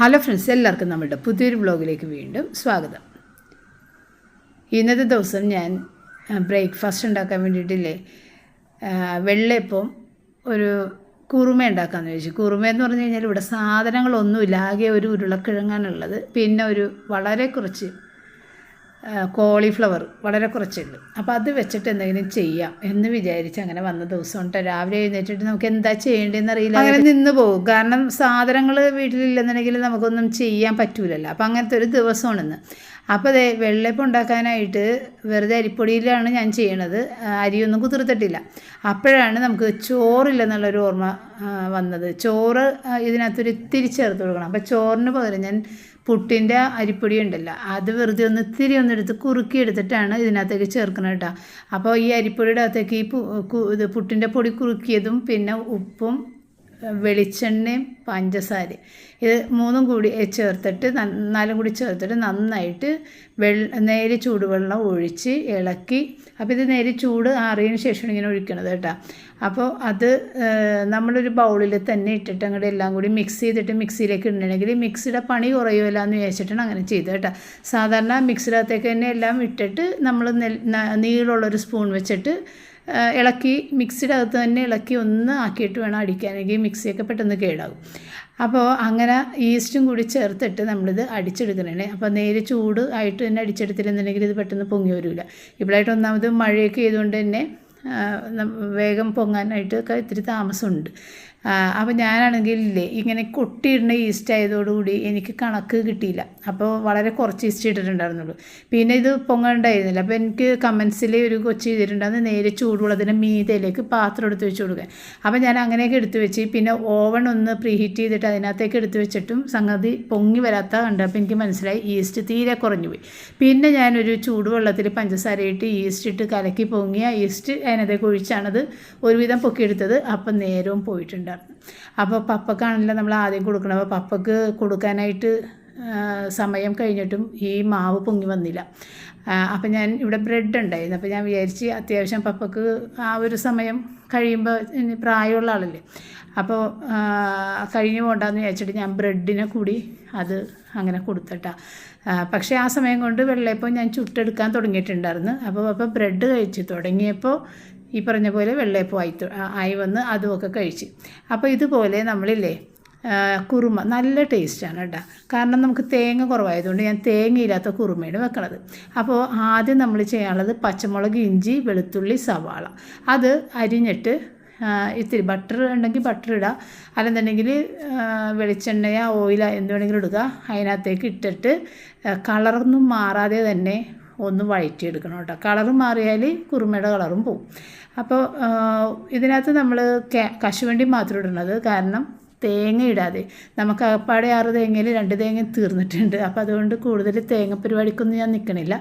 Hello friends എല്ലാവർക്കും നമ്മുടെ പുതിയൊരു ബ്ലോഗിലേക്ക് വീണ്ടും സ്വാഗതം. ഇന്നത്തെ ദിവസം ഞാൻ ബ്രേക്ക്ഫാസ്റ്റ് ഉണ്ടാക്കാൻ വേണ്ടിയിട്ടില്ലേ വെള്ളയപ്പം ഒരു കുറുമ ഉണ്ടാക്കാമെന്ന് ചോദിച്ചു കുറുമ എന്ന് പറഞ്ഞു കഴിഞ്ഞാൽ ഇവിടെ സാധനങ്ങളൊന്നുമില്ല ആകെ ഒരു ഉരുളക്കിഴങ്ങാനുള്ളത് പിന്നെ ഒരു വളരെ കുറച്ച് കോളിഫ്ലവർ വളരെ കുറച്ചുണ്ട്. അപ്പോൾ അത് വെച്ചിട്ട് എന്തെങ്കിലും ചെയ്യാം എന്ന് വിചാരിച്ച് അങ്ങനെ വന്ന ദിവസം ഉണ്ടോ രാവിലെ എഴുന്നേറ്റിട്ട് നമുക്ക് എന്താ ചെയ്യേണ്ടതെന്ന് അറിയില്ല. അങ്ങനെ നിന്ന് പോകും. കാരണം സാധനങ്ങൾ വീട്ടിലില്ലെന്നുണ്ടെങ്കിൽ നമുക്കൊന്നും ചെയ്യാൻ പറ്റൂലല്ലോ. അപ്പോൾ അങ്ങനത്തെ ഒരു ദിവസമാണ് ഇന്ന് അപ്പോൾ അതെ വെള്ളപ്പം ഉണ്ടാക്കാനായിട്ട് വെറുതെ അരിപ്പൊടിയിലാണ് ഞാൻ ചെയ്യണത്. അരിയൊന്നും കുതിർത്തിട്ടില്ല. അപ്പോഴാണ് നമുക്ക് ചോറില്ലെന്നുള്ളൊരു ഓർമ്മ വന്നത്. ചോറ് ഇതിനകത്തൊരു ഇത്തിരി ചേർത്ത് കൊടുക്കണം. അപ്പോൾ ചോറിന് പകരം ഞാൻ പുട്ടിന്റെ അരിപ്പൊടി ഉണ്ടല്ലോ അത് വെറുതെ ഒന്ന് ഇത്തിരി ഒന്ന് എടുത്ത് കുറുക്കി എടുത്തിട്ടാണ് ഇതിനകത്തേക്ക് ചേർക്കുന്നത് കേട്ടോ. അപ്പോൾ ഈ അരിപ്പൊടിയുടെ അകത്തേക്ക് ഈ ഇത് പുട്ടിന്റെ പൊടി കുറുക്കിയതും പിന്നെ ഉപ്പും വെളിച്ചെണ്ണയും പഞ്ചസാര ഇത് മൂന്നും കൂടി ചേർത്തിട്ട് നാലും കൂടി ചേർത്തിട്ട് നന്നായിട്ട് വെള്ള നേരെ ചൂടുവെള്ളം ഒഴിച്ച് ഇളക്കി. അപ്പോൾ ഇത് നേരെ ചൂട് ആറിയതിന് ശേഷമാണ് ഇങ്ങനെ ഒഴിക്കണത് കേട്ടോ. അപ്പോൾ അത് നമ്മളൊരു ബൗളിൽ തന്നെ ഇട്ടിട്ട് അങ്ങോട്ട് എല്ലാം കൂടി മിക്സ് ചെയ്തിട്ട് മിക്സിയിലേക്ക് ഇടണമെങ്കിൽ മിക്സിയുടെ പണി കുറയുമല്ല എന്ന് വിചാരിച്ചിട്ടാണ് അങ്ങനെ ചെയ്തത് കേട്ടോ. സാധാരണ മിക്സിനകത്തേക്ക് തന്നെ എല്ലാം ഇട്ടിട്ട് നമ്മൾ നീളമുള്ളൊരു സ്പൂൺ വെച്ചിട്ട് ഇളക്കി മിക്സിയുടെ അകത്ത് തന്നെ ഇളക്കി ഒന്ന് ആക്കിയിട്ട് വേണം അടിക്കാനെങ്കിൽ മിക്സിയൊക്കെ പെട്ടെന്ന് കേടാകും. അപ്പോൾ അങ്ങനെ ഈസ്റ്റും കൂടി ചേർത്തിട്ട് നമ്മളിത് അടിച്ചെടുക്കണേ അപ്പോൾ നേരെ ചൂട് ആയിട്ട് തന്നെ അടിച്ചെടുത്തില്ലെന്നുണ്ടെങ്കിൽ ഇത് പെട്ടെന്ന് പൊങ്ങി വരില്ല ഇപ്പോഴായിട്ട് ഒന്നാമത് മഴയൊക്കെ ചെയ്തുകൊണ്ട് തന്നെ വേഗം പൊങ്ങാനായിട്ടൊക്കെ ഇത്തിരി താമസമുണ്ട്. അപ്പോൾ ഞാനാണെങ്കിൽ ഇല്ലേ ഇങ്ങനെ കൊട്ടിയിടുന്ന ഈസ്റ്റ് ആയതോടുകൂടി എനിക്ക് കണക്ക് കിട്ടിയില്ല. അപ്പോൾ വളരെ കുറച്ച് ഈസ്റ്റ് ഇട്ടിട്ടുണ്ടായിരുന്നുള്ളൂ. പിന്നെ ഇത് പൊങ്ങണ്ടായിരുന്നില്ല. അപ്പോൾ എനിക്ക് കമൻസിൽ ഒരു കൊച്ചു ചെയ്തിട്ടുണ്ടായിരുന്നു നേരെ ചൂടുവെള്ളത്തിന്റെ മീതയിലേക്ക് പാത്രം എടുത്ത് വെച്ച് കൊടുക്കുക അപ്പോൾ ഞാൻ അങ്ങനെയൊക്കെ എടുത്ത് വെച്ച് പിന്നെ ഓവൺ ഒന്ന് പ്രീഹീറ്റ് ചെയ്തിട്ട് അതിനകത്തേക്ക് എടുത്ത് വെച്ചിട്ടും സംഗതി പൊങ്ങി വരാത്ത കണ്ടപ്പോൾ എനിക്ക് മനസ്സിലായി ഈസ്റ്റ് തീരെ കുറഞ്ഞു പോയി പിന്നെ ഞാനൊരു ചൂടുവെള്ളത്തിൽ പഞ്ചസാര ഇട്ട് ഈസ്റ്റ് ഇട്ട് കലക്കി പൊങ്ങിയ ഈസ്റ്റ് അതിനകത്തേക്ക് ഒഴിച്ചാണത് ഒരുവിധം പൊക്കിയെടുത്തത്. അപ്പം നേരവും പോയിട്ടുണ്ടായിരുന്നു അപ്പോൾ പപ്പക്കാണല്ലോ നമ്മൾ ആദ്യം കൊടുക്കണം അപ്പോൾ പപ്പക്ക് കൊടുക്കാനായിട്ട് സമയം കഴിഞ്ഞിട്ടും ഈ മാവ് പൊങ്ങി വന്നില്ല. അപ്പം ഞാൻ ഇവിടെ ബ്രെഡ് ഉണ്ടായിരുന്നു. അപ്പോൾ ഞാൻ വിചാരിച്ച് അത്യാവശ്യം പപ്പക്ക് ആ ഒരു സമയം കഴിയുമ്പോൾ പ്രായമുള്ള ആളല്ലേ. അപ്പോൾ കഴിഞ്ഞു പോകണ്ടെന്ന് വിചാരിച്ചിട്ട് ഞാൻ ബ്രെഡിനെ കൂടി അത് അങ്ങനെ കൊടുത്തിട്ടാ. പക്ഷേ ആ സമയം കൊണ്ട് വെള്ളയപ്പം ഞാൻ ചുട്ടെടുക്കാൻ തുടങ്ങിയിട്ടുണ്ടായിരുന്നു. അപ്പോൾ അപ്പോൾ ബ്രെഡ് കഴിച്ച്. തുടങ്ങിയപ്പോൾ ഈ പറഞ്ഞ പോലെ വെള്ളയപ്പം ആയി ആയി വന്ന് അതുമൊക്കെ കഴിച്ച്. അപ്പോൾ ഇതുപോലെ നമ്മളില്ലേ കുറുമ നല്ല ടേസ്റ്റാണ് കേട്ടോ. കാരണം നമുക്ക് തേങ്ങ കുറവായതുകൊണ്ട് ഞാൻ തേങ്ങയില്ലാത്ത കുറുമയാണ് വെക്കണത്. അപ്പോൾ ആദ്യം നമ്മൾ ചെയ്യാനുള്ളത് പച്ചമുളക് ഇഞ്ചി വെളുത്തുള്ളി സവാള. അത് അരിഞ്ഞിട്ട് ഇത്തിരി ബട്ടർ ഉണ്ടെങ്കിൽ ബട്ടർ ഇടുക അല്ലെന്നുണ്ടെങ്കിൽ വെളിച്ചെണ്ണയോ ഓയിലോ എന്ത് വേണമെങ്കിലും ഇടുക. അതിനകത്തേക്ക് ഇട്ടിട്ട് കളറൊന്നും മാറാതെ തന്നെ ഒന്ന് വഴറ്റിയെടുക്കണം കേട്ടോ. കളർ മാറിയാൽ കുറുമയുടെ കളറും പോവും. അപ്പോൾ ഇതിനകത്ത് നമ്മൾ കശുവണ്ടി മാത്രം ഇടുന്നത് കാരണം തേങ്ങ ഇടാതെ. നമുക്ക് അകപ്പാടെ ആറ് തേങ്ങയിൽ രണ്ട് തേങ്ങ തീർന്നിട്ടുണ്ട്. അപ്പോൾ അതുകൊണ്ട് കൂടുതൽ തേങ്ങ പരിപാടിക്കൊന്നും ഞാൻ നിൽക്കണില്ല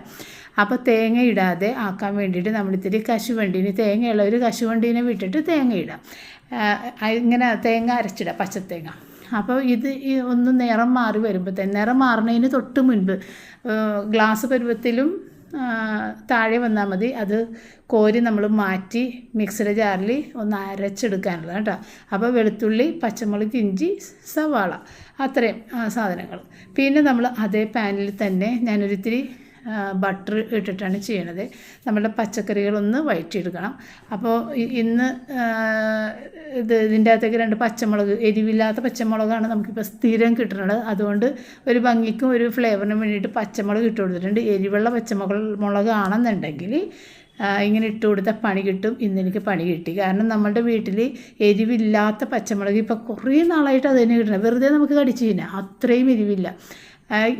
അപ്പോൾ തേങ്ങ ഇടാതെ ആക്കാൻ വേണ്ടിയിട്ട് നമ്മളിത്തിരി കശുവണ്ടീന് ഒരു കശുവണ്ടീനെ വിട്ടിട്ട് തേങ്ങ ഇടാം. ഇങ്ങനെ തേങ്ങ അരച്ചിടാം പച്ചത്തേങ്ങ. അപ്പോൾ ഇത് ഒന്ന് നിറം മാറി വരുമ്പോൾ നിറം മാറുന്നതിന് തൊട്ട് മുൻപ് ഗ്ലാസ് പരുവത്തിലും താഴെ വന്നാൽ മതി. അത് കോരി നമ്മൾ മാറ്റി മിക്സിയുടെ ജാറിൽ ഒന്ന് അരച്ചെടുക്കാനുള്ളത് കേട്ടോ. അപ്പോൾ വെളുത്തുള്ളി പച്ചമുളക് ഇഞ്ചി സവാള. അത്രയും സാധനങ്ങൾ. പിന്നെ നമ്മൾ അതേ പാനിൽ തന്നെ ഞാനൊരിത്തിരി ബട്ടർ ഇട്ടിട്ടാണ് ചെയ്യണത്. നമ്മുടെ പച്ചക്കറികളൊന്ന് വഴറ്റിയെടുക്കണം അപ്പോൾ ഇന്ന് ഇത് ഇതിന്റെ അകത്തേക്ക് രണ്ട് പച്ചമുളക് എരിവില്ലാത്ത പച്ചമുളകാണ് നമുക്കിപ്പോൾ സ്ഥിരം കിട്ടുന്നത് അതുകൊണ്ട് ഒരു ഭംഗിക്കും ഒരു ഫ്ലേവറിനും വേണ്ടിയിട്ട് പച്ചമുളക് ഇട്ട് കൊടുത്തിട്ടുണ്ട്. എരിവുള്ള പച്ചമുളക് മുളകാണെന്നുണ്ടെങ്കിൽ ഇങ്ങനെ ഇട്ട് കൊടുത്താൽ പണി കിട്ടും. ഇന്ന് എനിക്ക് പണി കിട്ടി. കാരണം നമ്മുടെ വീട്ടിൽ എരിവില്ലാത്ത പച്ചമുളക് ഇപ്പോൾ കുറേ നാളായിട്ട് അത് തന്നെ കിട്ടണം വെറുതെ നമുക്ക് കടിച്ചു കഴിഞ്ഞാൽ അത്രയും എരിവില്ല.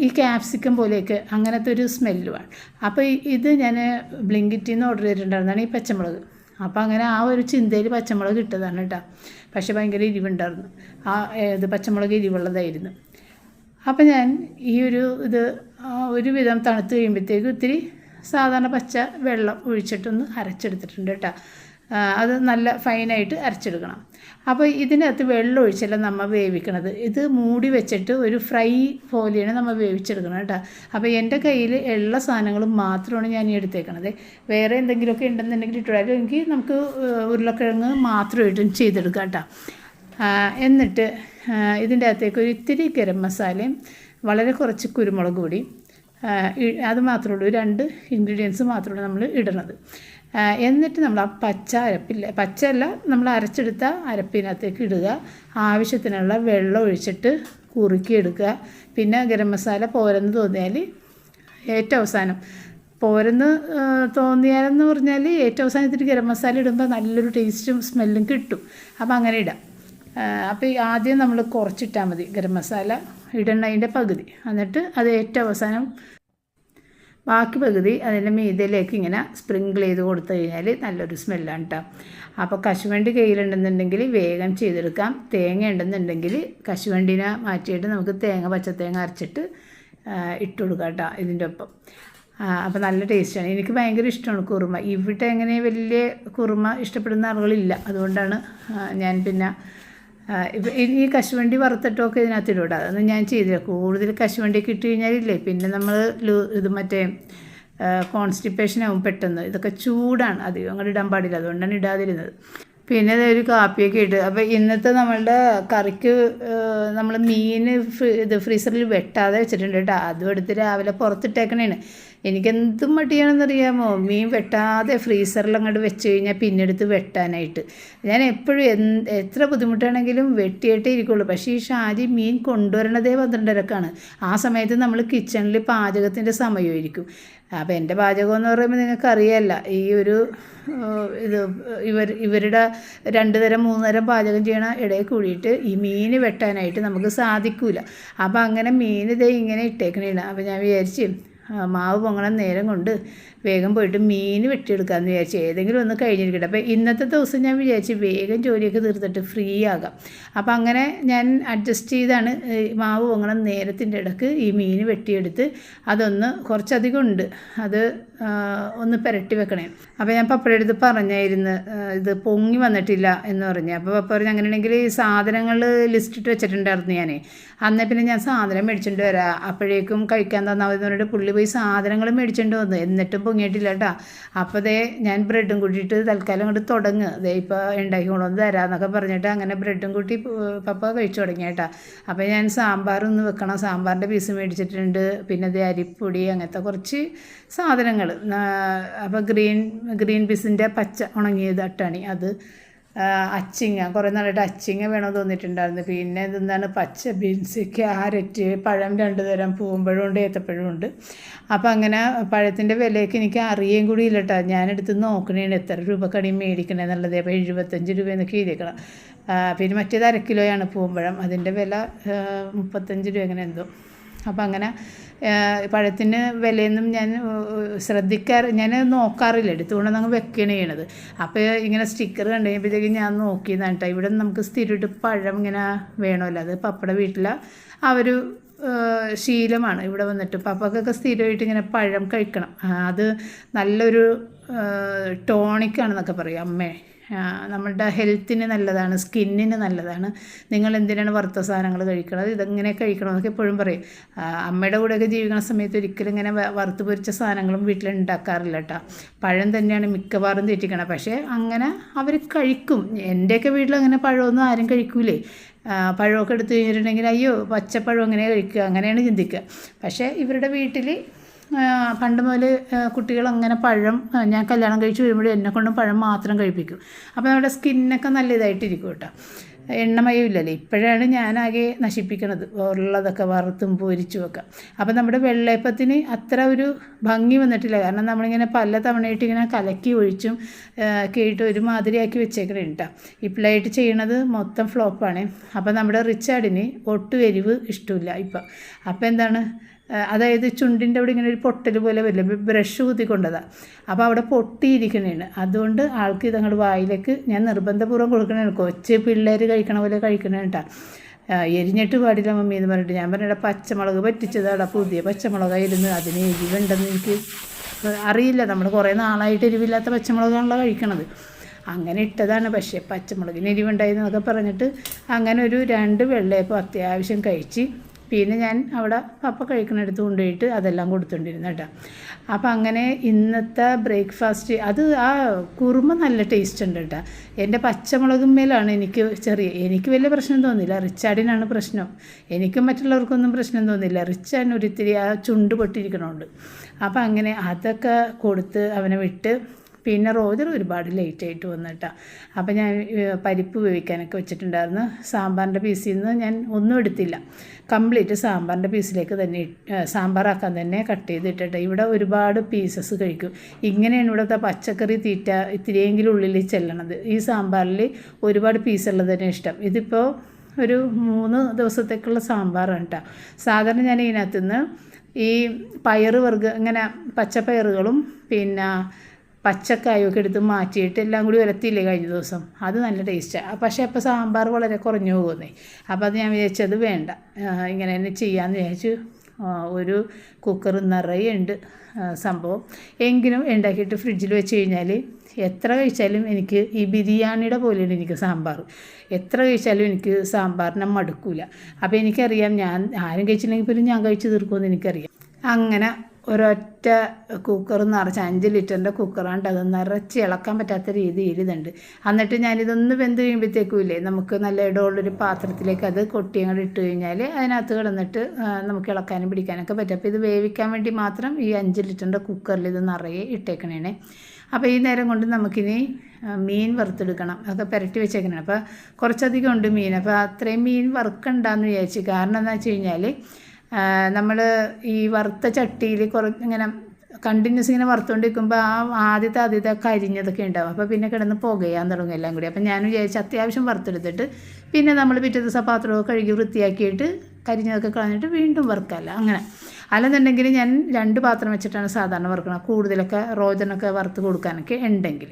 ഈ ക്യാപ്സിക്കം പോലെയൊക്കെ അങ്ങനത്തെ ഒരു സ്മെല്ലുമാണ് അപ്പോൾ ഇത് ഞാൻ ബ്ലിങ്കിറ്റിൽ നിന്ന് ഓർഡർ ചെയ്തിട്ടുണ്ടായിരുന്നതാണ് ഈ പച്ചമുളക്. അപ്പോൾ അങ്ങനെ ആ ഒരു ചിന്തയിൽ പച്ചമുളക് കിട്ടുന്നതാണ് കേട്ടോ പക്ഷേ ഭയങ്കര ഇരിവുണ്ടായിരുന്നു. ആ ഇത് പച്ചമുളക് ഇരിവുള്ളതായിരുന്നു. അപ്പം ഞാൻ ഈ ഒരു ഇത് ഒരു വിധം തണുത്ത് കഴിയുമ്പോഴത്തേക്ക് ഇത്തിരി സാധാരണ പച്ച വെള്ളം ഒഴിച്ചിട്ടൊന്ന് അരച്ചെടുത്തിട്ടുണ്ട് കേട്ടോ അത് നല്ല ഫൈനായിട്ട് അരച്ചെടുക്കണം. അപ്പോൾ ഇതിനകത്ത് വെള്ളം ഒഴിച്ചല്ല നമ്മൾ വേവിക്കണത്? ഇത് മൂടി വെച്ചിട്ട് ഒരു ഫ്രൈ പോലെയാണ് നമ്മൾ വേവിച്ചെടുക്കണം കേട്ടോ. അപ്പോൾ എന്റെ കയ്യിൽ ഉള്ള സാധനങ്ങൾ മാത്രമാണ് ഞാൻ ഈ എടുത്തേക്കണത്. വേറെ എന്തെങ്കിലുമൊക്കെ ഉണ്ടെന്നുണ്ടെങ്കിൽ ഇട്ടാലും എനിക്ക് നമുക്ക് ഉരുളക്കിഴങ്ങ് മാത്രമായിട്ടും ചെയ്തെടുക്കാം കേട്ടോ. എന്നിട്ട് ഇതിന്റെ അകത്തേക്ക് ഒരു ഇത്തിരി ഗരം മസാലയും വളരെ കുറച്ച് കുരുമുളക് പൊടി അത് മാത്രമേ ഉള്ളൂ. രണ്ട് ഇൻഗ്രീഡിയൻസ് മാത്രമാണ് നമ്മൾ ഇടുന്നത് ആ, എന്നിട്ട് നമ്മൾ ആ പച്ച അരപ്പില്ല പച്ചയല്ല നമ്മൾ അരച്ചെടുത്ത അരപ്പിനകത്തേക്ക് ഇടുക. ആവശ്യത്തിനുള്ള വെള്ളം ഒഴിച്ചിട്ട് കുറുക്കിയെടുക്കുക. പിന്നെ ഗരം മസാല പോരെന്ന് തോന്നിയാൽ ഏറ്റവും അവസാനം. പോരെന്ന് തോന്നിയാലെന്ന് പറഞ്ഞാൽ ഏറ്റവും അവസാനം ഇത്തിരി ഗരം മസാല ഇടുമ്പോൾ നല്ലൊരു ടേസ്റ്റും സ്മെല്ലും കിട്ടും. അപ്പോൾ അങ്ങനെ ഇടാം. അപ്പോൾ ആദ്യം നമ്മൾ കുറച്ചിട്ടാൽ മതി ഗരം മസാല ഇടണതിന്റെ പകുതി. എന്നിട്ട് അത് ഏറ്റവും അവസാനം ബാക്കി പകുതി അതിന്റെ മീതയിലേക്ക് ഇങ്ങനെ സ്പ്രിങ്കിൾ ചെയ്ത് കൊടുത്തു കഴിഞ്ഞാൽ നല്ലൊരു സ്മെല്ലാണ് കേട്ടോ അപ്പോൾ കശുവണ്ടി കയ്യിലുണ്ടെന്നുണ്ടെങ്കിൽ വേഗം ചെയ്തെടുക്കാം. തേങ്ങ ഉണ്ടെന്നുണ്ടെങ്കിൽ കശുവണ്ടിനെ മാറ്റിയിട്ട് നമുക്ക് തേങ്ങ പച്ചത്തേങ്ങ അരച്ചിട്ട് ഇട്ട് കൊടുക്കാം കേട്ടോ ഇതിന്റെ ഒപ്പം. അപ്പോൾ നല്ല ടേസ്റ്റാണ്. എനിക്ക് ഭയങ്കര ഇഷ്ടമാണ് കുറുമ. ഇവിടെ എങ്ങനെ വലിയ കുറുമ ഇഷ്ടപ്പെടുന്ന ആളുകളില്ല. അതുകൊണ്ടാണ് ഞാൻ പിന്നെ ഈ കശുവണ്ടി വറുത്തിട്ടൊക്കെ ഇതിനകത്ത് ഇടൂടാ അതൊന്നും ഞാൻ ചെയ്തില്ല. കൂടുതൽ കശുവണ്ടിയൊക്കെ കിട്ടി കഴിഞ്ഞാലില്ലേ പിന്നെ നമ്മൾ ഇത് മറ്റേ കോൺസ്റ്റിപ്പേഷൻ ആവും പെട്ടെന്ന്. ഇതൊക്കെ ചൂടാണ്. അധികം അങ്ങോട്ട് ഇടാൻ പാടില്ല. അതുകൊണ്ടാണ് ഇടാതിരുന്നത്. പിന്നെ ഒരു കാപ്പിയൊക്കെ ഇട്ട്. അപ്പോൾ ഇന്നത്തെ നമ്മളുടെ കറിക്ക് നമ്മൾ മീൻ ഇത് ഫ്രീസറിൽ വെട്ടാതെ വെച്ചിട്ടുണ്ട് കേട്ടോ. അതും എടുത്ത് രാവിലെ പുറത്തിട്ടേക്കണേണ്. എനിക്കെന്തും മടിയാണെന്നറിയാമോ? മീൻ വെട്ടാതെ ഫ്രീസറിൽ അങ്ങോട്ട് വെച്ച് കഴിഞ്ഞാൽ പിന്നെടുത്ത് വെട്ടാനായിട്ട്. ഞാൻ എപ്പോഴും എന്ത് എത്ര ബുദ്ധിമുട്ടാണെങ്കിലും വെട്ടിയിട്ടേ ഇരിക്കുള്ളൂ. പക്ഷേ ഈ ഷാജി മീൻ കൊണ്ടുവരണതേ പന്ത്രണ്ടരക്കാണ്. ആ സമയത്ത് നമ്മൾ കിച്ചണിൽ പാചകത്തിന്റെ സമയമായിരിക്കും. അപ്പോൾ എന്റെ പാചകം എന്ന് പറയുമ്പോൾ നിങ്ങൾക്ക് ഈ ഒരു ഇത് ഇവർ ഇവരുടെ രണ്ട് തരം മൂന്ന് തരം പാചകം ചെയ്യണ ഇടയിൽ കൂടിയിട്ട് ഈ മീൻ വെട്ടാനായിട്ട് നമുക്ക് സാധിക്കില്ല അപ്പോൾ അങ്ങനെ മീൻ ഇതേ ഇങ്ങനെ ഇട്ടേക്കണേണ് അപ്പോൾ ഞാൻ വിചാരിച്ച് മാവ് പൊങ്ങണം നേരം കൊണ്ട് വേഗം പോയിട്ട് മീൻ വെട്ടിയെടുക്കാമെന്ന് വിചാരിച്ചു ഏതെങ്കിലും ഒന്ന് കഴിഞ്ഞിരിക്കട്ടെ. അപ്പോൾ ഇന്നത്തെ ദിവസം ഞാൻ വിചാരിച്ചു വേഗം ജോലിയൊക്കെ തീർത്തിട്ട് ഫ്രീ ആകാം. അപ്പോൾ അങ്ങനെ ഞാൻ അഡ്ജസ്റ്റ് ചെയ്താണ് മാവ് പൊങ്ങണം നേരത്തിന്റെ ഇടയ്ക്ക് ഈ മീൻ വെട്ടിയെടുത്ത് അതൊന്ന് കുറച്ചധികം ഉണ്ട്. അത് ഒന്ന് പുരട്ടി വെക്കണേ. അപ്പോൾ ഞാൻ പപ്പയുടെ അടുത്ത് പറഞ്ഞായിരുന്നു ഇത് പൊങ്ങി വന്നിട്ടില്ല എന്ന് പറഞ്ഞു. അപ്പോൾ പപ്പ പറഞ്ഞു അങ്ങനെയാണെങ്കിൽ സാധനങ്ങൾ ലിസ്റ്റ് ഇട്ട് വെച്ചിട്ടുണ്ടായിരുന്നു ഞാൻ അന്നേ പിന്നെ ഞാൻ സാധനം മേടിച്ചിട്ട് വരാം. അപ്പോഴേക്കും കഴിക്കാൻ തന്നാൽ മതി പറഞ്ഞിട്ട് പുള്ളി പോയി സാധനങ്ങൾ മേടിച്ചിട്ട് വന്നു. എന്നിട്ടും പൊങ്ങിയിട്ടില്ല കേട്ടോ അപ്പോൾ ദേ ഞാൻ ബ്രെഡും കൂട്ടിയിട്ട് തൽക്കാലം കൊണ്ട് തുടങ്ങ്. ദേ ഇപ്പോൾ ഉണ്ടാക്കി കൊണ്ടുവന്ന് തരാമെന്നൊക്കെ പറഞ്ഞിട്ട് അങ്ങനെ ബ്രെഡും കൂട്ടി പപ്പ കഴിച്ചു തുടങ്ങി കേട്ടോ അപ്പോൾ ഞാൻ സാമ്പാർ ഒന്ന് വെക്കണം. സാമ്പാറിന്റെ പീസ് മേടിച്ചിട്ടുണ്ട്. പിന്നെ ദേ അരിപ്പൊടി അങ്ങനത്തെ കുറച്ച് സാധനങ്ങൾ അപ്പോൾ ഗ്രീൻ ഗ്രീൻ പീസിന്റെ പച്ച ഉണങ്ങിയത് അട്ടാണി. അത് അച്ചിങ്ങ കുറേ നാളായിട്ട് അച്ചിങ്ങ വേണമെന്ന് തോന്നിയിട്ടുണ്ടായിരുന്നു. പിന്നെ ഇതെന്താണ് പച്ച ബീൻസ് ക്യാരറ്റ് പഴം രണ്ട് തരം പൂമ്പഴം ഉണ്ട് ഏത്തപ്പഴം ഉണ്ട്. അപ്പോൾ അങ്ങനെ പഴത്തിന്റെ വിലയൊക്കെ എനിക്ക് അറിയുകയും കൂടി ഇല്ല കേട്ടോ ഞാനെടുത്ത് നോക്കണേണ് എത്ര രൂപ കടി മേടിക്കണേ എന്നുള്ളത്. അപ്പോൾ എഴുപത്തഞ്ച് രൂപ എന്നൊക്കെ എഴുതിയേക്കണം. പിന്നെ മറ്റേത് അര കിലോയാണ് പൂമ്പഴം. അതിന്റെ വില മുപ്പത്തഞ്ച് രൂപ അങ്ങനെ എന്തോ. അപ്പോൾ അങ്ങനെ പഴത്തിന് വിലയൊന്നും ഞാൻ ശ്രദ്ധിക്കാറ് ഞാൻ നോക്കാറില്ല. എടുത്തുകൊണ്ട് അങ്ങ് വെക്കുകയാണ് ചെയ്യണത്. അപ്പോൾ ഇങ്ങനെ സ്റ്റിക്കർ കണ്ടു കഴിയുമ്പോഴത്തേക്കും ഞാൻ നോക്കിയതാണ് കേട്ടോ. ഇവിടെ നമുക്ക് സ്ഥിരമായിട്ട് പഴം ഇങ്ങനെ വേണമല്ലോ. അത് പപ്പയുടെ വീട്ടിലെ ആ ഒരു ശീലമാണ്. ഇവിടെ വന്നിട്ട് പപ്പക്കൊക്കെ സ്ഥിരമായിട്ട് ഇങ്ങനെ പഴം കഴിക്കണം. അത് നല്ലൊരു ടോണിക്കാണെന്നൊക്കെ പറയും. അമ്മേ. നമ്മളുടെ ഹെൽത്തിന് നല്ലതാണ് സ്കിന്നിന് നല്ലതാണ്. നിങ്ങൾ എന്തിനാണ് വറുത്ത സാധനങ്ങൾ കഴിക്കണത്? ഇതെങ്ങനെ കഴിക്കണമെന്നൊക്കെ എപ്പോഴും പറയും. അമ്മയുടെ കൂടെയൊക്കെ ജീവിക്കുന്ന സമയത്ത് ഒരിക്കലും ഇങ്ങനെ വറുത്ത് പൊരിച്ച സാധനങ്ങളും വീട്ടിൽ ഉണ്ടാക്കാറില്ല കേട്ടോ. പഴം തന്നെയാണ് മിക്കവാറും തെറ്റിക്കണത്. പക്ഷേ അങ്ങനെ അവർ കഴിക്കും. എന്റെയൊക്കെ വീട്ടിൽ അങ്ങനെ പഴമൊന്നും ആരും കഴിക്കൂലേ. പഴമൊക്കെ എടുത്തു കഴിഞ്ഞിട്ടുണ്ടെങ്കിൽ അയ്യോ പച്ചപ്പഴം അങ്ങനെ കഴിക്കുക? അങ്ങനെയാണ് ചിന്തിക്കുക. പക്ഷേ ഇവരുടെ വീട്ടിൽ പണ്ട് മുതൽ കുട്ടികൾ അങ്ങനെ പഴം ഞാൻ കല്യാണം കഴിച്ച് വരുമ്പോഴും എന്നെ കൊണ്ടും പഴം മാത്രം കഴിപ്പിക്കും. അപ്പോൾ നമ്മുടെ സ്കിന്നൊക്കെ നല്ല ഇതായിട്ടിരിക്കും കേട്ടോ. എണ്ണമയം ഇല്ലല്ലേ ഇപ്പോഴാണ് ഞാനാകെ നശിപ്പിക്കണത്. ഉള്ളതൊക്കെ വറുത്തും പൊരിച്ചും ഒക്കെ. അപ്പോൾ നമ്മുടെ വെള്ളയപ്പത്തിന് അത്ര ഒരു ഭംഗി വന്നിട്ടില്ല. കാരണം നമ്മളിങ്ങനെ പല തവണയായിട്ട് ഇങ്ങനെ കലക്കി ഒഴിച്ചും കേട്ട് ഒരു മാതിരിയാക്കി വെച്ചേക്കണേ കേട്ടോ. ഇപ്പോഴായിട്ട് ചെയ്യണത് മൊത്തം ഫ്ലോപ്പാണ്. അപ്പം നമ്മുടെ റിച്ചാർഡിന് ഒട്ടും എരിവ് ഇഷ്ടമില്ല ഇപ്പം. അപ്പം എന്താണ്? അതായത് ചുണ്ടിന്റെ അവിടെ ഇങ്ങനെ ഒരു പൊട്ടൽ പോലെ വരില്ല ബ്രഷ് കുത്തിക്കൊണ്ടതാണ് അപ്പോൾ അവിടെ പൊട്ടിയിരിക്കണേണ്. അതുകൊണ്ട് ആൾക്ക് ഇതങ്ങോട്ട് വായിലേക്ക് ഞാൻ നിർബന്ധപൂർവം കൊടുക്കണേണ്. കൊച്ച് പിള്ളേർ കഴിക്കണ പോലെ കഴിക്കണേ കേട്ടോ എരിഞ്ഞിട്ട് പാടില്ല മമ്മി എന്ന് പറഞ്ഞിട്ട് ഞാൻ പറഞ്ഞിട്ട് പച്ചമുളക് പറ്റിച്ചതാണ് പുതിയ പച്ചമുളകായിരുന്നു അതിന് എരിവുണ്ടെന്ന് എനിക്ക് അറിയില്ല. നമ്മൾ കുറേ നാളായിട്ട് എരിവില്ലാത്ത പച്ചമുളകാണല്ലോ കഴിക്കണത്. അങ്ങനെ ഇട്ടതാണ്. പക്ഷേ പച്ചമുളകിന് എരിവുണ്ടായി എന്നൊക്കെ പറഞ്ഞിട്ട് അങ്ങനെ ഒരു രണ്ട് വെള്ളയപ്പം അത്യാവശ്യം കഴിച്ച് പിന്നെ ഞാൻ അവിടെ പപ്പ കഴിക്കുന്നിടത്ത് കൊണ്ടുപോയിട്ട് അതെല്ലാം കൊടുത്തോണ്ടിരുന്നു കേട്ടോ. അപ്പോൾ അങ്ങനെ ഇന്നത്തെ ബ്രേക്ക്ഫാസ്റ്റ് അത് ആ കുറുമ നല്ല ടേസ്റ്റ് ഉണ്ട് കേട്ടോ. എന്റെ പച്ചമുളകും മേലാണ് എനിക്ക് ചെറിയ എനിക്ക് വലിയ പ്രശ്നം തോന്നില്ല റിച്ചാർഡിനാണ് പ്രശ്നം. എനിക്കും മറ്റുള്ളവർക്കൊന്നും പ്രശ്നം തോന്നില്ല റിച്ചാൻ ഒരിത്തിരി ആ ചുണ്ട് പൊട്ടിയിരിക്കണമുണ്ട് അപ്പോൾ അങ്ങനെ അതൊക്കെ കൊടുത്ത് അവനെ വിട്ട് പിന്നെ റോജർ ഒരുപാട് ലേറ്റ് ആയിട്ട് വന്നിട്ടാ. അപ്പോൾ ഞാൻ പരിപ്പ് വേവിക്കാനൊക്കെ വെച്ചിട്ടുണ്ടായിരുന്നു. സാമ്പാറിന്റെ പീസിൽ നിന്ന് ഞാൻ ഒന്നും എടുത്തില്ല. കംപ്ലീറ്റ് സാമ്പാറിന്റെ പീസിലേക്ക് തന്നെ സാമ്പാറാക്കാൻ തന്നെ കട്ട് ചെയ്തിട്ടിട്ട് ഇവിടെ ഒരുപാട് പീസസ് കഴിക്കും. ഇങ്ങനെയാണ് ഇവിടുത്തെ പച്ചക്കറി തീറ്റ ഇത്തിരിയെങ്കിലും ഉള്ളിൽ ചെല്ലണത്. ഈ സാമ്പാറിൽ ഒരുപാട് പീസുള്ളത് തന്നെ ഇഷ്ടം. ഇതിപ്പോൾ ഒരു മൂന്ന് ദിവസത്തേക്കുള്ള സാമ്പാറാണ് കേട്ടോ സാധാരണ ഞാൻ ഇതിനകത്തുനിന്ന് ഈ പയറ് വർഗ ഇങ്ങനെ പച്ചപ്പയറുകളും പിന്നെ പച്ചക്കായൊക്കെ എടുത്ത് മാറ്റിയിട്ട് എല്ലാം കൂടി ഉരത്തിയില്ലേ കഴിഞ്ഞ ദിവസം? അത് നല്ല ടേസ്റ്റാണ് പക്ഷേ അപ്പോൾ സാമ്പാർ വളരെ കുറഞ്ഞു പോകുന്നേ. അപ്പോൾ അത് ഞാൻ വിചാരിച്ചത് വേണ്ട. ഇങ്ങനെ തന്നെ ചെയ്യാമെന്ന് വിചാരിച്ചു. ഒരു കുക്കർ നിറയെ ഉണ്ട് സംഭവം. എങ്കിലും ഉണ്ടാക്കിയിട്ട് ഫ്രിഡ്ജിൽ വെച്ച് കഴിഞ്ഞാൽ എത്ര കഴിച്ചാലും എനിക്ക് ഈ ബിരിയാണിയുടെ പോലെയാണ് എനിക്ക് സാമ്പാർ. എത്ര കഴിച്ചാലും എനിക്ക് സാമ്പാറിനെ മടുക്കില്ല അപ്പോൾ എനിക്കറിയാം ഞാൻ ആരും കഴിച്ചില്ലെങ്കിൽ പോലും ഞാൻ കഴിച്ച് തീർക്കുമെന്ന് എനിക്കറിയാം. അങ്ങനെ ഒരൊറ്റ കുക്കർ നിറച്ച് അഞ്ച് ലിറ്ററിന്റെ കുക്കറാണ്ട് അത് നിറച്ച് ഇളക്കാൻ പറ്റാത്ത രീതിയിൽ ഇതുണ്ട്. എന്നിട്ട് ഞാനിതൊന്ന് വെന്ത് കഴിയുമ്പോഴത്തേക്കും ഇല്ലേ നമുക്ക് നല്ല ഇടമുള്ളൊരു പാത്രത്തിലേക്ക് അത് കൊട്ടി അങ്ങോട്ട് ഇട്ട് കഴിഞ്ഞാൽ അതിനകത്ത് കിടന്നിട്ട് നമുക്ക് ഇളക്കാനും പിടിക്കാനൊക്കെ പറ്റും. അപ്പോൾ ഇത് വേവിക്കാൻ വേണ്ടി മാത്രം ഈ അഞ്ച് ലിറ്ററിന്റെ കുക്കറിൽ ഇത് നിറയെ ഇട്ടേക്കണേ അപ്പോൾ ഈ നേരം കൊണ്ട് നമുക്കിനി മീൻ വറുത്തെടുക്കണം. അതൊക്കെ പുരട്ടി വെച്ചേക്കണേ അപ്പോൾ കുറച്ചധികം ഉണ്ട് മീൻ. അപ്പോൾ അത്രയും മീൻ വറുക്കണ്ടെന്ന് വിചാരിച്ചു കാരണം എന്താ വെച്ച് കഴിഞ്ഞാൽ നമ്മൾ ഈ വറുത്ത ചട്ടിയിൽ കുറ ഇങ്ങനെ കണ്ടിന്യൂസ് ഇങ്ങനെ വറുത്തുകൊണ്ടിരിക്കുമ്പോൾ ആ ആദ്യത്തെ ആദ്യത്തെ കരിഞ്ഞതൊക്കെ ഉണ്ടാവും. അപ്പോൾ പിന്നെ കിടന്ന് പുകയാൻ തുടങ്ങും എല്ലാം കൂടി. അപ്പോൾ ഞാൻ വിചാരിച്ച് അത്യാവശ്യം വറുത്തെടുത്തിട്ട് പിന്നെ നമ്മൾ പിറ്റേ ദിവസം പാത്രമൊക്കെ കഴുകി വൃത്തിയാക്കിയിട്ട് കരിഞ്ഞതൊക്കെ കളഞ്ഞിട്ട് വീണ്ടും വറുക്കല്ല. അങ്ങനെ. അല്ലെന്നുണ്ടെങ്കിൽ ഞാൻ രണ്ട് പാത്രം വെച്ചിട്ടാണ് സാധാരണ വറുക്കുന്നത് കൂടുതലൊക്കെ റോജനൊക്കെ വറുത്ത് കൊടുക്കാനൊക്കെ ഉണ്ടെങ്കിൽ.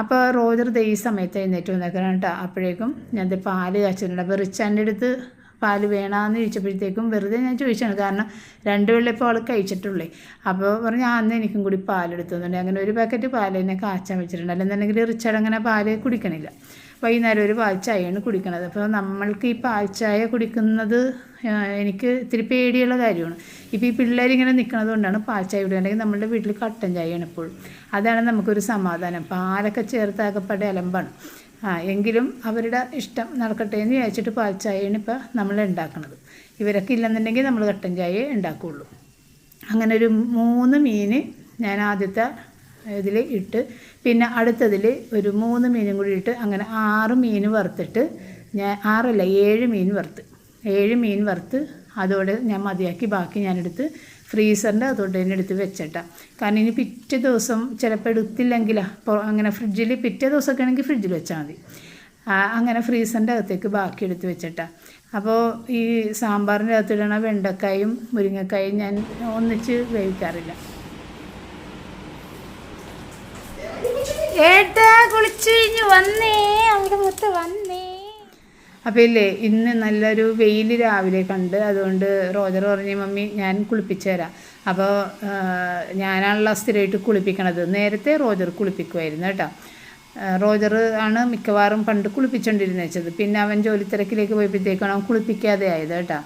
അപ്പോൾ റോജർ ദേ ഈ സമയത്ത് എഴുന്നേറ്റ് വന്നേക്കണം കേട്ടോ. അപ്പോഴേക്കും ഞാൻ പാൽ കാച്ചിട്ടുണ്ട് അപ്പോൾ റിച്ചാന്റെ അടുത്ത് പാൽ വേണമെന്ന് ചോദിച്ചപ്പോഴത്തേക്കും വെറുതെ ഞാൻ ചോദിച്ചാണ്. കാരണം രണ്ട് വെള്ളം ഇപ്പോൾ അവൾ കഴിച്ചിട്ടുള്ളേ. അപ്പോൾ പറഞ്ഞു ആ അന്ന് എനിക്കും കൂടി പാലെടുത്തു തന്നിട്ടുണ്ട് അങ്ങനെ ഒരു പാക്കറ്റ് പാൽ തന്നെ കാച്ചാൻ വെച്ചിട്ടുണ്ട്. അല്ലെന്നുണ്ടെങ്കിൽ റിച്ചാർഡ് അങ്ങനെ പാൽ കുടിക്കണില്ല. വൈകുന്നേരം ഒരു പാൽ ചായയാണ് കുടിക്കണത്. അപ്പോൾ നമ്മൾക്ക് ഈ പാൽ ചായ കുടിക്കുന്നത് എനിക്ക് ഇത്തിരി പേടിയുള്ള കാര്യമാണ്. ഇപ്പോൾ ഈ പിള്ളേരിങ്ങനെ നിൽക്കുന്നത് കൊണ്ടാണ് പാൽ ചായ കുടിക്കുക അല്ലെങ്കിൽ നമ്മളുടെ വീട്ടിൽ കട്ടൻ ചായയാണ് എപ്പോഴും. അതാണ് നമുക്കൊരു സമാധാനം. പാലൊക്കെ ചേർത്ത് ആകപ്പാടെ അലമ്പാണ്. ആ എങ്കിലും അവരുടെ ഇഷ്ടം നടക്കട്ടെ എന്ന് വിചാരിച്ചിട്ട് പാൽ ചായയാണ് ഇപ്പോൾ നമ്മൾ ഉണ്ടാക്കുന്നത് ഇവരൊക്കെ ഇല്ലെന്നുണ്ടെങ്കിൽ നമ്മൾ കട്ടൻ ചായയെ ഉണ്ടാക്കുകയുള്ളൂ അങ്ങനെ ഒരു മൂന്ന് മീൻ ഞാൻ ആദ്യത്തെ ഇതിൽ ഇട്ട് പിന്നെ അടുത്തതിൽ ഒരു മൂന്ന് മീനും കൂടി ഇട്ട് അങ്ങനെ ആറ് മീൻ വറുത്തിട്ട് ഞാൻ ആറല്ല ഏഴ് മീൻ വറുത്ത്. ഏഴ് മീൻ വറുത്ത് അതോടെ ഞാൻ മതിയാക്കി ബാക്കി ഞാനെടുത്ത് ഫ്രീസറിന്റെ അതുകൊണ്ട് തന്നെ എടുത്ത് വെച്ചിട്ട. കാരണം ഇനി പിറ്റേ ദിവസം ചിലപ്പോൾ എടുത്തില്ലെങ്കിലാ. അങ്ങനെ ഫ്രിഡ്ജിൽ പിറ്റേ ദിവസമൊക്കെ ആണെങ്കിൽ ഫ്രിഡ്ജിൽ വെച്ചാൽ മതി. അങ്ങനെ ഫ്രീസറിന്റെ അകത്തേക്ക് ബാക്കി എടുത്ത് വെച്ചിട്ടാ. അപ്പോൾ ഈ സാമ്പാറിന്റെ അകത്തിടണ വെണ്ടക്കായും മുരിങ്ങക്കായും ഞാൻ ഒന്നിച്ച് വേവിക്കാറില്ല. ഏട്ടാ കുളിച്ചു കഴിഞ്ഞ് വന്നേ. അവിടെ മൊത്തം വന്നേ. അപ്പോൾ ഇല്ലേ ഇന്ന് നല്ലൊരു വെയിൽ രാവിലെ കണ്ട് അതുകൊണ്ട് റോജർ പറഞ്ഞു മമ്മി ഞാൻ കുളിപ്പിച്ചു തരാം അപ്പോൾ ഞാനാണല്ലോ സ്ഥിരമായിട്ട് കുളിപ്പിക്കണത്. നേരത്തെ റോജർ കുളിപ്പിക്കുമായിരുന്നു കേട്ടോ. റോജർ ആണ് മിക്കവാറും പണ്ട് കുളിപ്പിച്ചുകൊണ്ടിരുന്നത് വെച്ചത്. പിന്നെ അവൻ ജോലിത്തിരക്കിലേക്ക് പോയപ്പോഴത്തേക്കാണ് അവൻ കുളിപ്പിക്കാതെ ആയത് കേട്ടോ.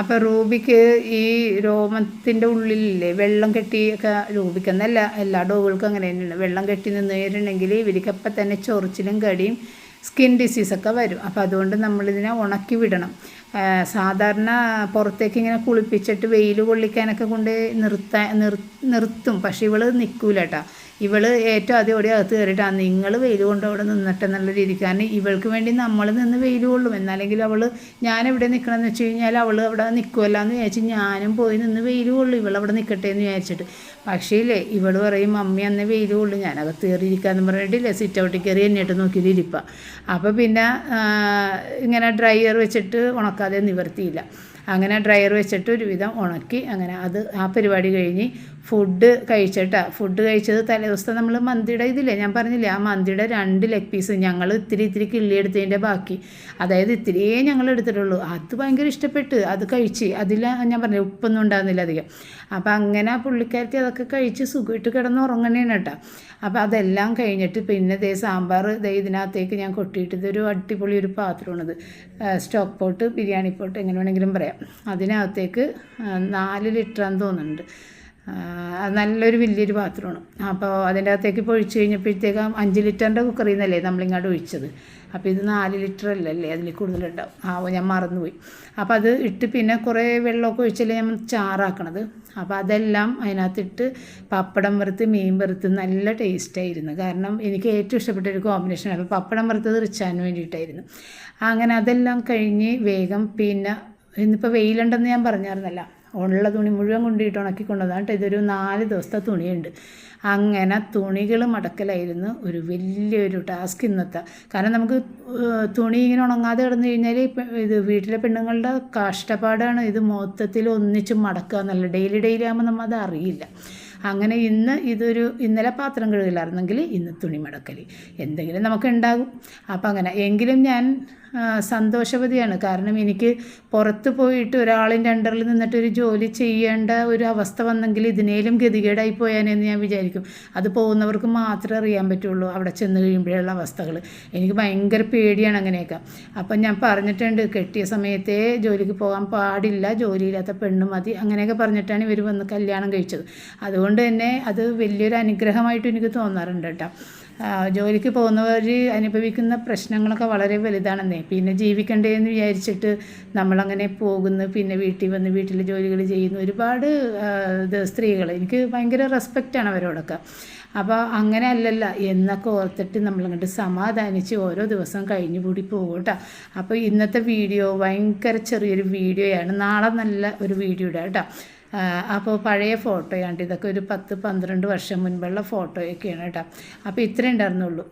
അപ്പോൾ റൂബിക്ക് ഈ രോമത്തിന്റെ ഉള്ളിലില്ലേ വെള്ളം കെട്ടിയൊക്കെ രൂപിക്കുന്നല്ല എല്ലാ ഡോഗുകൾക്കും അങ്ങനെ തന്നെയാണ്. വെള്ളം കെട്ടി നിന്ന് നേരിടണമെങ്കിൽ ഇവർക്കപ്പം തന്നെ ചൊറിച്ചിലും കടിയും സ്കിൻ ഡിസീസൊക്കെ വരും. അപ്പോൾ അതുകൊണ്ട് നമ്മളിതിനെ ഉണക്കി വിടണം. സാധാരണ പുറത്തേക്ക് ഇങ്ങനെ കുളിപ്പിച്ചിട്ട് വെയിൽ കൊള്ളിക്കാനൊക്കെ കൊണ്ട് നിർത്താൻ നിർ നിർത്തും. പക്ഷെ ഇവൾ നിൽക്കൂല കേട്ടോ ഇവൾ ഏറ്റവും ആദ്യം ഓടി അകത്ത് കയറിയിട്ടാണ് നിങ്ങൾ വെയിൽ കൊണ്ട് അവിടെ നിന്നിട്ട് എന്നുള്ള രീതിക്ക്. കാരണം ഇവൾക്ക് വേണ്ടി നമ്മൾ നിന്ന് വെയിൽ കൊള്ളും. എന്നാലെങ്കിൽ അവൾ ഞാൻ എവിടെ നിൽക്കണമെന്ന് വെച്ച് കഴിഞ്ഞാൽ അവൾ അവിടെ നിൽക്കുമല്ലോ എന്ന് വിചാരിച്ച് ഞാനും പോയി നിന്ന് വെയിൽ കൊള്ളും. ഇവൾ അവിടെ നിൽക്കട്ടെ എന്ന് വിചാരിച്ചിട്ട്. പക്ഷേ ഇവൾ പറയും മമ്മി അന്ന് വെയിലുള്ളൂ ഞാനകത്ത് ഞാൻ കയറിയിരിക്കാന്ന് പറഞ്ഞിട്ടില്ലേ സിറ്റ് ഔട്ടിൽ കയറി എന്നിട്ട് നോക്കിയിട്ട് ഇരിപ്പാ അപ്പോൾ പിന്നെ ഇങ്ങനെ ഡ്രയർ വെച്ചിട്ട് ഉണക്കാതെ നിവർത്തിയില്ല. അങ്ങനെ ഡ്രയർ വെച്ചിട്ട് ഒരുവിധം ഉണക്കി അങ്ങനെ അത് ആ പരിപാടി കഴിഞ്ഞ് ഫുഡ് കഴിച്ചിട്ടാ. ഫുഡ് കഴിച്ചത് തലേ ദിവസത്തെ നമ്മൾ മന്തിയുടെ ഇതില്ലേ? ഞാൻ പറഞ്ഞില്ലേ ആ മന്തിയുടെ രണ്ട് ലെഗ് പീസ് ഞങ്ങൾ ഇത്തിരി ഇത്തിരി കിള്ളി എടുത്തതിന്റെ ബാക്കി. അതായത് ഇത്തിരിയേ ഞങ്ങൾ എടുത്തിട്ടുള്ളൂ. അത് ഭയങ്കര ഇഷ്ടപ്പെട്ട് അത് കഴിച്ച് അതിൽ ഞാൻ പറഞ്ഞു ഉപ്പൊന്നും ഉണ്ടാകുന്നില്ല അധികം. അപ്പോൾ അങ്ങനെ പുള്ളിക്കാരത്തി അതൊക്കെ കഴിച്ച് സുഖമായിട്ട് കിടന്ന് ഉറങ്ങണേണ് കേട്ടോ. അപ്പോൾ അതെല്ലാം കഴിഞ്ഞിട്ട് പിന്നെ ദേ സാമ്പാർ ദേ ഇതിനകത്തേക്ക് ഞാൻ കൊട്ടിയിട്ട് ഇതൊരു അടിപൊളി ഒരു പാത്രമാണിത്. സ്റ്റോക്ക് പോട്ട് ബിരിയാണി പോട്ട് എങ്ങനെ വേണമെങ്കിലും പറയാം. അതിനകത്തേക്ക് നാല് ലിറ്ററാന്ന് തോന്നുന്നുണ്ട്. അത് നല്ലൊരു വലിയൊരു പാത്രമാണ്. അപ്പോൾ അതിന്റെ അകത്തേക്ക് ഇപ്പോൾ ഒഴിച്ച് കഴിഞ്ഞപ്പോഴത്തേക്കും അഞ്ച് ലിറ്ററിന്റെ കുക്കറിൽ നിന്നല്ലേ നമ്മളിങ്ങോട്ട് ഒഴിച്ചത്. അപ്പോൾ ഇത് നാല് ലിറ്റർ അല്ലല്ലേ അതിൽ കൂടുതലുണ്ടാവും. ആ ഞാൻ മറന്നുപോയി. അപ്പോൾ അത് ഇട്ട് പിന്നെ കുറേ വെള്ളമൊക്കെ ഒഴിച്ചല്ലേ നമ്മൾ ചാറാക്കണത്. അപ്പോൾ അതെല്ലാം അതിനകത്തിട്ട് പപ്പടം വറുത്ത് മീൻ വറുത്ത് നല്ല ടേസ്റ്റായിരുന്നു. കാരണം എനിക്ക് ഏറ്റവും ഇഷ്ടപ്പെട്ട ഒരു കോമ്പിനേഷൻ. അപ്പോൾ പപ്പടം വറുത്തത് റിച്ചാൻ വേണ്ടിയിട്ടായിരുന്നു. അങ്ങനെ അതെല്ലാം കഴിഞ്ഞ് വേഗം പിന്നെ ഇന്നിപ്പോൾ വെയിലുണ്ടെന്ന് ഞാൻ പറഞ്ഞായിരുന്നല്ല. ഉള്ള തുണി മുഴുവൻ കൊണ്ടിട്ട് ഉണക്കി കൊണ്ടുവന്നതാണ് കേട്ടോ ഇതൊരു നാല് ദിവസത്തെ തുണിയുണ്ട്. അങ്ങനെ തുണികൾ മടക്കലായിരുന്നു ഒരു വലിയൊരു ടാസ്ക് ഇന്നത്തെ. കാരണം നമുക്ക് തുണി ഇങ്ങനെ ഉണങ്ങാതെ കിടന്നു കഴിഞ്ഞാൽ ഇത് വീട്ടിലെ പെണ്ണുങ്ങളുടെ കഷ്ടപ്പാടാണ്. ഇത് മൊത്തത്തിൽ ഒന്നിച്ച് മടക്കുക എന്നല്ല. ഡെയിലി ഡെയിലി ആകുമ്പോൾ നമ്മൾ അത് അറിയില്ല. അങ്ങനെ ഇന്ന് ഇതൊരു ഇന്നലെ പാത്രം കഴുകില്ലായിരുന്നെങ്കിൽ ഇന്ന് തുണി മടക്കൽ എന്തെങ്കിലും നമുക്ക് ഉണ്ടാകും. അപ്പം അങ്ങനെ. എങ്കിലും ഞാൻ സന്തോഷവതിയാണ്. കാരണം എനിക്ക് പുറത്ത് പോയിട്ട് ഒരാളിന്റെ അണ്ടറിൽ നിന്നിട്ട് ഒരു ജോലി ചെയ്യേണ്ട ഒരു അവസ്ഥ വന്നെങ്കിൽ ഇതിനേലും ഗതികേടായി പോയാനെന്ന് ഞാൻ വിചാരിക്കും. അത് പോകുന്നവർക്ക് മാത്രമേ അറിയാൻ പറ്റുള്ളൂ അവിടെ ചെന്ന് കഴിയുമ്പോഴുള്ള അവസ്ഥകൾ. എനിക്ക് ഭയങ്കര പേടിയാണ് അങ്ങനെയൊക്കെ. അപ്പം ഞാൻ പറഞ്ഞിട്ടുണ്ട് കെട്ടിയ സമയത്തേ ജോലിക്ക് പോകാൻ പാടില്ല ജോലിയില്ലാത്ത പെണ്ണ് മതി അങ്ങനെയൊക്കെ പറഞ്ഞിട്ടാണ് ഇവർ വന്ന് കല്യാണം കഴിച്ചത്. അതുകൊണ്ട് തന്നെ അത് വലിയൊരു അനുഗ്രഹമായിട്ട് എനിക്ക് തോന്നാറുണ്ട് കേട്ടോ. ജോലിക്ക് പോകുന്നവർ അനുഭവിക്കുന്ന പ്രശ്നങ്ങളൊക്കെ വളരെ വലുതാണെന്നേ. പിന്നെ ജീവിക്കണ്ടേ എന്ന് വിചാരിച്ചിട്ട് നമ്മളങ്ങനെ പോകുന്നു. പിന്നെ വീട്ടിൽ വന്ന് വീട്ടിൽ ജോലികൾ ചെയ്യുന്നു. ഒരുപാട് സ്ത്രീകൾ എനിക്ക് ഭയങ്കര റെസ്പെക്റ്റാണ് അവരോടൊക്കെ. അപ്പോൾ അങ്ങനെ അല്ലല്ല എന്നൊക്കെ ഓർത്തിട്ട് നമ്മളങ്ങോട്ട് സമാധാനിച്ച് ഓരോ ദിവസം കഴിഞ്ഞു കൂടി പോകട്ടെ അപ്പോൾ ഇന്നത്തെ വീഡിയോ ഭയങ്കര ചെറിയൊരു വീഡിയോയാണ്. നാളെ നല്ല ഒരു വീഡിയോ ഇടാം കേട്ടോ. അപ്പോൾ പഴയ ഫോട്ടോയാണ് ഇതൊക്കെ ഒരു പത്ത് പന്ത്രണ്ട് വർഷം മുൻപുള്ള ഫോട്ടോയൊക്കെയാണ് കേട്ടോ. അപ്പോൾ ഇത്രേ ഉണ്ടായിരുന്നുള്ളൂ.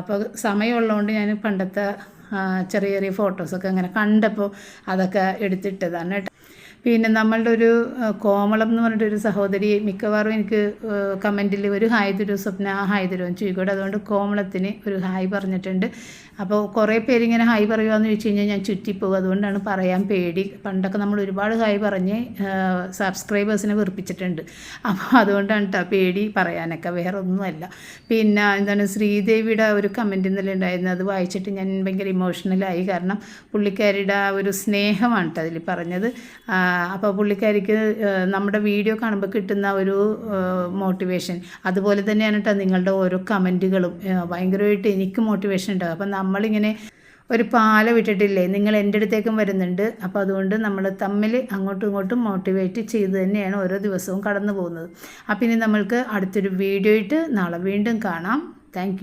അപ്പോൾ സമയമുള്ളതുകൊണ്ട് ഞാൻ പണ്ടത്തെ ചെറിയ ചെറിയ ഫോട്ടോസൊക്കെ അങ്ങനെ കണ്ടപ്പോൾ അതൊക്കെ എടുത്തിട്ടതാണ് കേട്ടോ. പിന്നെ നമ്മളുടെ ഒരു കോമളം എന്ന് പറഞ്ഞിട്ടൊരു സഹോദരി മിക്കവാറും എനിക്ക് കമന്റിൽ ഒരു ഹായ് തരൂ സ്വപ്ന ഹായ് തരുമെന്ന് എന്ന് ചോദിക്കൂടെ അതുകൊണ്ട് കോമളത്തിന് ഒരു ഹായ് പറഞ്ഞിട്ടുണ്ട്. അപ്പോൾ കുറേ പേരിങ്ങനെ ഹായ് പറയുകയെന്ന് ചോദിച്ചു കഴിഞ്ഞാൽ ഞാൻ ചുറ്റിപ്പോകും. അതുകൊണ്ടാണ് പറയാൻ പേടി. പണ്ടൊക്കെ നമ്മൾ ഒരുപാട് ഹായ് പറഞ്ഞ് സബ്സ്ക്രൈബേഴ്സിനെ വെറുപ്പിച്ചിട്ടുണ്ട്. അപ്പോൾ അതുകൊണ്ടാണ് കേട്ടോ പേടി പറയാനൊക്കെ. വേറെ ഒന്നുമല്ല പിന്നെ എന്താണ് ശ്രീദേവിയുടെ ഒരു കമന്റ് ഇന്നലെ ഉണ്ടായിരുന്നു. അത് വായിച്ചിട്ട് ഞാൻ ഭയങ്കര ഇമോഷണലായി കാരണം പുള്ളിക്കാരിയുടെ ഒരു സ്നേഹമാണ് കേട്ടോ അതിൽ പറഞ്ഞത്. അപ്പോൾ പുള്ളിക്കാരിക്ക് നമ്മുടെ വീഡിയോ കാണുമ്പോൾ കിട്ടുന്ന ഒരു മോട്ടിവേഷൻ അതുപോലെ തന്നെയാണ് കേട്ടോ നിങ്ങളുടെ ഓരോ കമന്റുകളും ഭയങ്കരമായിട്ട് എനിക്ക് മോട്ടിവേഷൻ ഉണ്ടാകും അപ്പം നമ്മളിങ്ങനെ ഒരു പാല വിട്ടിട്ടില്ലേ? നിങ്ങൾ എന്റെ അടുത്തേക്കും വരുന്നുണ്ട്. അപ്പോൾ അതുകൊണ്ട് നമ്മൾ തമ്മിൽ അങ്ങോട്ടും ഇങ്ങോട്ടും മോട്ടിവേറ്റ് ചെയ്ത് തന്നെയാണ് ഓരോ ദിവസവും കടന്നു പോകുന്നത് അപ്പം ഇനി നമ്മൾക്ക് അടുത്തൊരു വീഡിയോ ഇട്ട് നാളെ വീണ്ടും കാണാം. താങ്ക്